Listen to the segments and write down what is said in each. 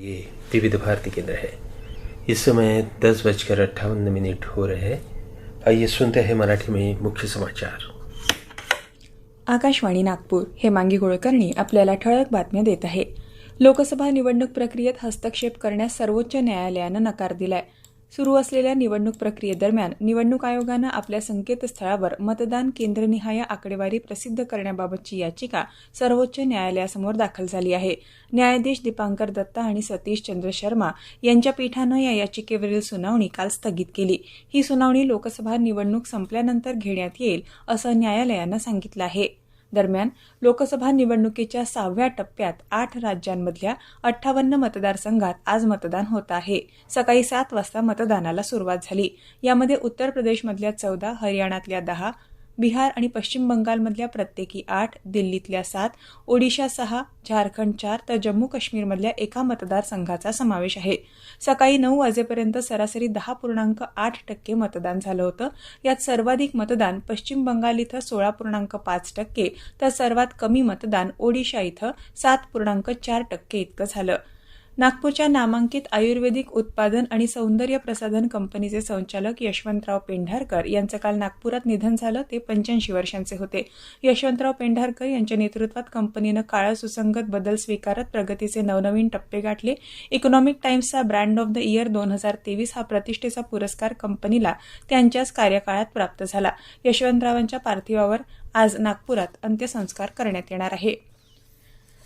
ये विविध भारती केंद्र है। इस समय दस बजकर अट्ठावन मिनट हो रहे हैं। आइए सुनते हैं मराठी में मुख्य समाचार। आकाशवाणी नागपूर हेमांगी कुलकर्णी आपल्याला ठळक बातम्या देत आहे. लोकसभा निवडणूक प्रक्रियेत हस्तक्षेप करण्यास सर्वोच्च न्यायालयानं नकार दिलाय. सुरू असलेल्या निवडणूक प्रक्रियेदरम्यान निवडणूक आयोगानं आपल्या संकेतस्थळावर मतदान केंद्रनिहाय आकडेवारी प्रसिद्ध करण्याबाबतची याचिका सर्वोच्च न्यायालयासमोर दाखल झाली आहे. न्यायाधीश दीपांकर दत्ता आणि सतीश चंद्र शर्मा यांच्या पीठानं या याचिकेवरील सुनावणी काल स्थगित केली. ही सुनावणी लोकसभा निवडणूक संपल्यानंतर घेण्यात येईल असं न्यायालयानं सांगितलं आहे. दरम्यान लोकसभा निवडणुकीच्या सहाव्या टप्प्यात आठ राज्यांमधल्या अठ्ठावन्न मतदारसंघात आज मतदान होत आहे. सकाळी सात वाजता मतदानाला सुरुवात झाली. यामध्ये उत्तर प्रदेशमधल्या चौदा हरियाणातल्या दहा बिहार आणि पश्चिम बंगालमधल्या प्रत्येकी आठ दिल्लीतल्या सात ओडिशा सहा झारखंड चार तर जम्मू काश्मीरमधल्या एका मतदारसंघाचा समावेश आहे. सकाळी नऊ वाजेपर्यंत सरासरी दहा पूर्णांक आठ टक्के मतदान झालं होतं. यात सर्वाधिक मतदान पश्चिम बंगाल इथं सोळा पूर्णांक पाच टक्के तर सर्वात कमी मतदान ओडिशा इथं सात पूर्णांक चार टक्के इतकं झालं. नागपूरच्या नामांकित आयुर्वेदिक उत्पादन आणि सौंदर्य प्रसाधन कंपनीचे संचालक यशवंतराव पेंढारकर यांचं काल नागपुरात निधन झालं. ते पंच्याऐंशी वर्षांचे होते. यशवंतराव पेंढारकर यांच्या नेतृत्वात कंपनीनं काळा सुसंगत बदल स्वीकारत प्रगतीचे नवनवीन टप्पे गाठले. इकॉनॉमिक टाइम्सचा ब्रँड ऑफ द इयर दोन हजार तेवीस हा प्रतिष्ठेचा पुरस्कार कंपनीला त्यांच्याच कार्यकाळात प्राप्त झाला. यशवंतरावांच्या पार्थिवावर आज नागपुरात अंत्यसंस्कार करण्यात येणार आहे.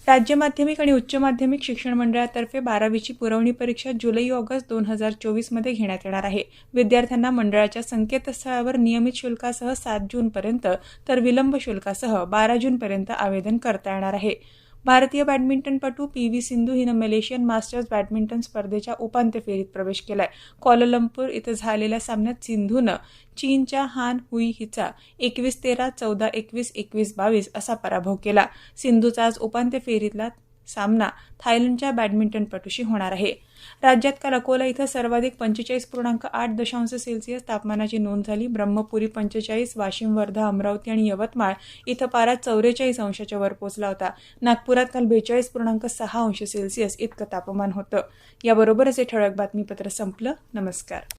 राज्य माध्यमिक आणि उच्च माध्यमिक शिक्षण मंडळातर्फे बारावीची पुरवणी परीक्षा जुलै ऑगस्ट दोन हजार चोवीसमध्ये घेण्यात येणार आहे. विद्यार्थ्यांना मंडळाच्या संकेतस्थळावर नियमित शुल्कासह सात जूनपर्यंत तर विलंब शुल्कासह बारा जूनपर्यंत आवेदन करता येणार आहे. भारतीय बॅडमिंटनपटू पी व्ही सिंधू हिनं मलेशियन मास्टर्स बॅडमिंटन स्पर्धेच्या उपांत्य फेरीत प्रवेश केलाय. कॉललंपूर इथं झालेल्या सामन्यात सिंधूनं चीनच्या हान हुई हिचा एकवीस तेरा चौदा एकवीस एकवीस बावीस असा पराभव केला. सिंधूचा आज उपांत्य फेरीतला सामना थायलंडच्या बॅडमिंटनपटूशी होणार आहे. राज्यात काल अकोला इथं सर्वाधिक पंचेचाळीस पूर्णांक आठ दशांश सेल्सिअस तापमानाची नोंद झाली. ब्रह्मपुरी पंचेचाळीस वाशिम वर्धा अमरावती आणि यवतमाळ इथं पारा चौवेचाळीस अंशाच्या वर पोहोचला होता. नागपुरात काल बेचाळीस पूर्णांक सहा अंश सेल्सिअस इतकं तापमान होतं. याबरोबरच हे ठळक बातमीपत्र संपलं. नमस्कार.